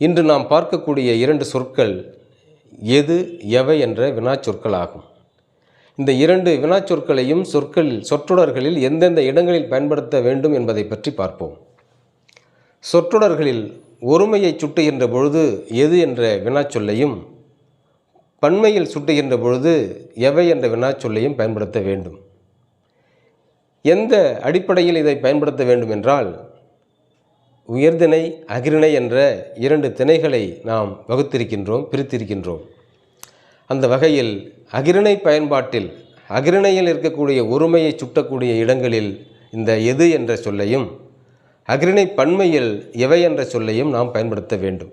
இன்று நாம் பார்க்கக்கூடிய இரண்டு சொற்கள் எது எவை என்ற வினாச்சொற்கள் ஆகும் இந்த இரண்டு வினாச்சொற்களையும் சொற்கள் சொற்றொடர்களில் எந்தெந்த இடங்களில் பயன்படுத்த வேண்டும் என்பதை பற்றி பார்ப்போம். சொற்றொடர்களில் ஒருமையை சுட்டுகின்ற பொழுது எது என்ற வினாச்சொல்லையும் பன்மையில் சுட்டுகின்ற பொழுது எவை என்ற வினாச்சொல்லையும் பயன்படுத்த வேண்டும். எந்த அடிப்படையில் இதை பயன்படுத்த வேண்டும் என்றால் உயர்திணை அகிரிணை என்ற இரண்டு திணைகளை நாம் வகுத்திருக்கின்றோம் பிரித்திருக்கின்றோம். அந்த வகையில் அகிரிணை பயன்பாட்டில் அகிரிணையில் இருக்கக்கூடிய ஒருமையை சுட்டக்கூடிய இடங்களில் இந்த எது என்ற சொல்லையும் அகிரிணை பன்மையில் எவை என்ற சொல்லையும் நாம் பயன்படுத்த வேண்டும்.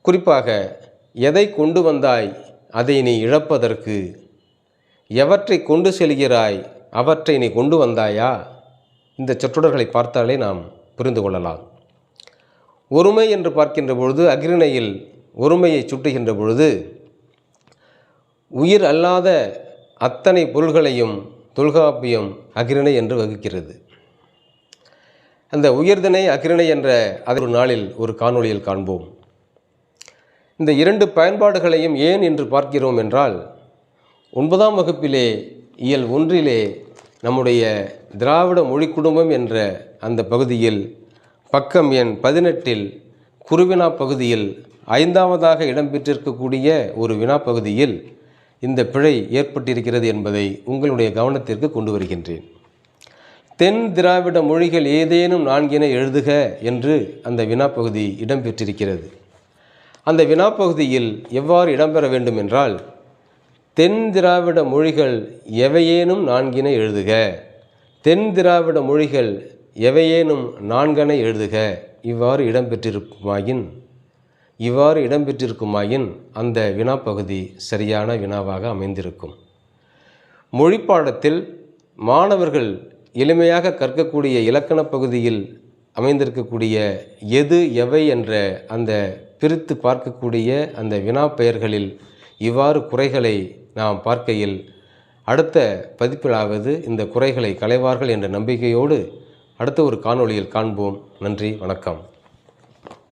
குறிப்பாக எதை கொண்டு வந்தாய் அதை நீ இழப்பதற்கு எவற்றை கொண்டு செல்கிறாய் அவற்றை நீ கொண்டு வந்தாயா? இந்த சொற்றொடர்களை பார்த்தாலே நாம் புரிந்து கொள்ளலாம். ஒருமை என்று பார்க்கின்ற பொழுது அக்ரிணையில் ஒருமையை சுட்டுகின்ற பொழுது உயிர் அல்லாத அத்தனை பொருள்களையும் தொல்காப்பியம் அக்ரிணை என்று வகுக்கிறது. அந்த உயர்திணை அக்ரிணை என்ற அதை ஒரு நாளில் ஒரு காணொளியில் காண்போம். இந்த இரண்டு பயன்பாடுகளையும் ஏன் என்று பார்க்கிறோம் என்றால் ஒன்பதாம் வகுப்பிலே இயல் ஒன்றிலே நம்முடைய திராவிட மொழி குடும்பம் என்ற அந்த பகுதியில் பக்கம் எண் பதினெட்டில் குருவினா பகுதியில் ஐந்தாவதாக இடம்பெற்றிருக்கக்கூடிய ஒரு வினா பகுதியில் இந்த பிழை ஏற்பட்டிருக்கிறது என்பதை உங்களுடைய கவனத்திற்கு கொண்டு வருகின்றேன். தென் திராவிட மொழிகள் ஏதேனும் நான்கின எழுதுக என்று அந்த வினாப்பகுதி இடம்பெற்றிருக்கிறது அந்த வினாப்பகுதியில் எவ்வாறு இடம்பெற வேண்டும் என்றால் தென் திராவிட மொழிகள் எவையேனும் நான்கினை எழுதுக. தென் திராவிட மொழிகள் எவையேனும் நான்கனை எழுதுக. இவ்வாறு இடம்பெற்றிருக்குமாயின் இவ்வாறு இடம்பெற்றிருக்குமாயின் அந்த வினாப்பகுதி சரியான வினாவாக அமைந்திருக்கும். மொழிப்பாடத்தில் மாணவர்கள் எளிமையாக கற்கக்கூடிய இலக்கண பகுதியில் அமைந்திருக்கக்கூடிய எது எவை என்ற அந்த பிரித்து பார்க்கக்கூடிய அந்த வினா பெயர்களில் இவ்வாறு குறைகளை நாம் பார்க்கையில் அடுத்த பதிப்பிலாவது இந்த குறைகளை களைவார்கள் என்ற நம்பிக்கையோடு அடுத்த ஒரு காணொளியில் காண்போம். நன்றி வணக்கம்.